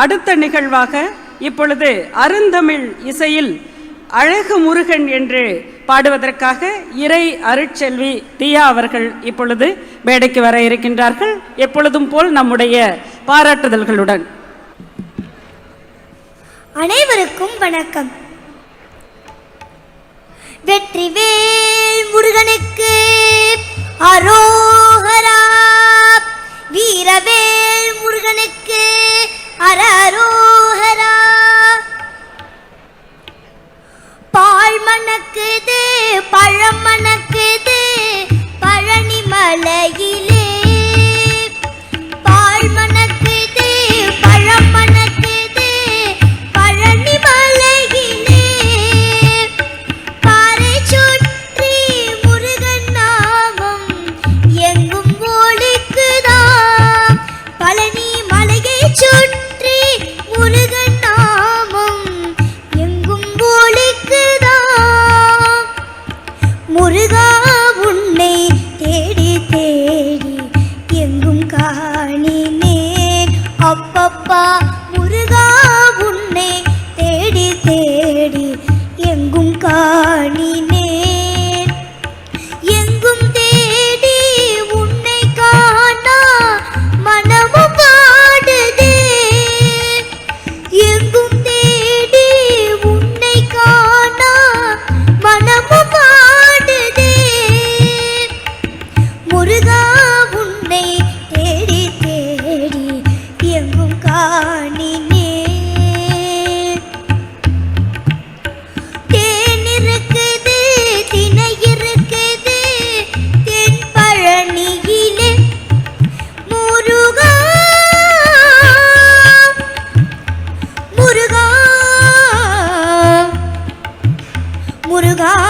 அடுத்த நிகழ்வாக இப்பொழுது அருந்தமிழ் இசையில் அழகு முருகன் என்று பாடுவதற்காக இறை அருட்செல்வி தியா அவர்கள் இப்பொழுது மேடைக்கு வர இருக்கின்றார்கள். எப்பொழுதும் போல் நம்முடைய பாராட்டுதல்களுடன். அனைவருக்கும் வணக்கம். வெற்றிவேல் முருகனுக்கு அரோகரா மணக்குது பழம் மணக்குது பழனி மலையில் அப்பப்பா முருகா உன்னை தேடி தேடி எங்கும் காணினே. Có.